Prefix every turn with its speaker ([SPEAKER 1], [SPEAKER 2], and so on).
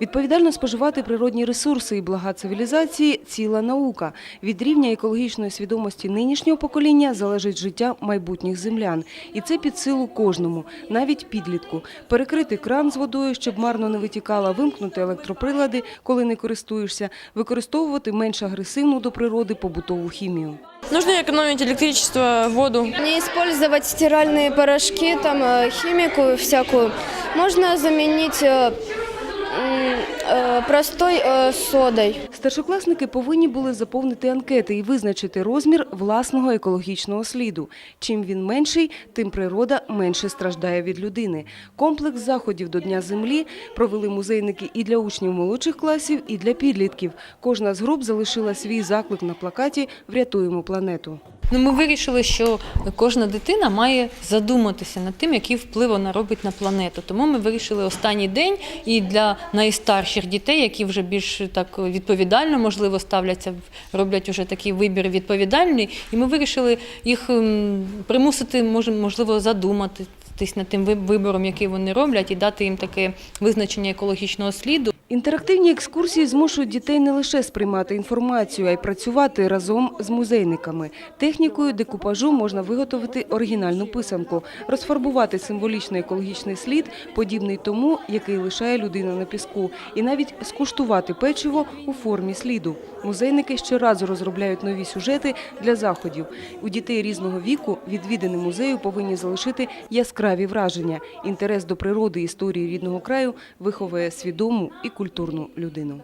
[SPEAKER 1] Відповідально споживати природні ресурси і блага цивілізації – ціла наука. Від рівня екологічної свідомості нинішнього покоління залежить життя майбутніх землян. І це під силу кожному, навіть підлітку. Перекрити кран з водою, щоб марно не витікала, вимкнути електроприлади, коли не користуєшся, використовувати менш агресивну до природи побутову хімію.
[SPEAKER 2] Нужно экономить электричество, воду.
[SPEAKER 3] Не использовать стиральные порошки, там э, химику всякую. Можно заменить э, м, э, простой э, содой.
[SPEAKER 1] Старшокласники повинні були заповнити анкети і визначити розмір власного екологічного сліду. Чим він менший, тим природа менше страждає від людини. Комплекс заходів до Дня землі провели музейники і для учнів молодших класів, і для підлітків. Кожна з груп залишила свій заклик на плакаті Врятуємо планету.
[SPEAKER 4] Ну, ми вирішили, що кожна дитина має задуматися над тим, який вплив вона робить на планету. Тому ми вирішили останній день і для найстарших дітей, які вже більш так відповідально можливо ставляться, роблять уже такий вибір відповідальний. І ми вирішили їх примусити, можливо, задуматись над тим вибором, який вони роблять, і дати їм таке визначення екологічного сліду.
[SPEAKER 1] Інтерактивні екскурсії змушують дітей не лише сприймати інформацію, а й працювати разом з музейниками. Технікою декупажу можна виготовити оригінальну писанку, розфарбувати символічний екологічний слід, подібний тому, який лишає людина на піску, і навіть скуштувати печиво у формі сліду. Музейники щоразу розробляють нові сюжети для заходів. У дітей різного віку відвідини музею повинні залишити яскраві враження. Інтерес до природи історії рідного краю виховує свідому і культурну людину.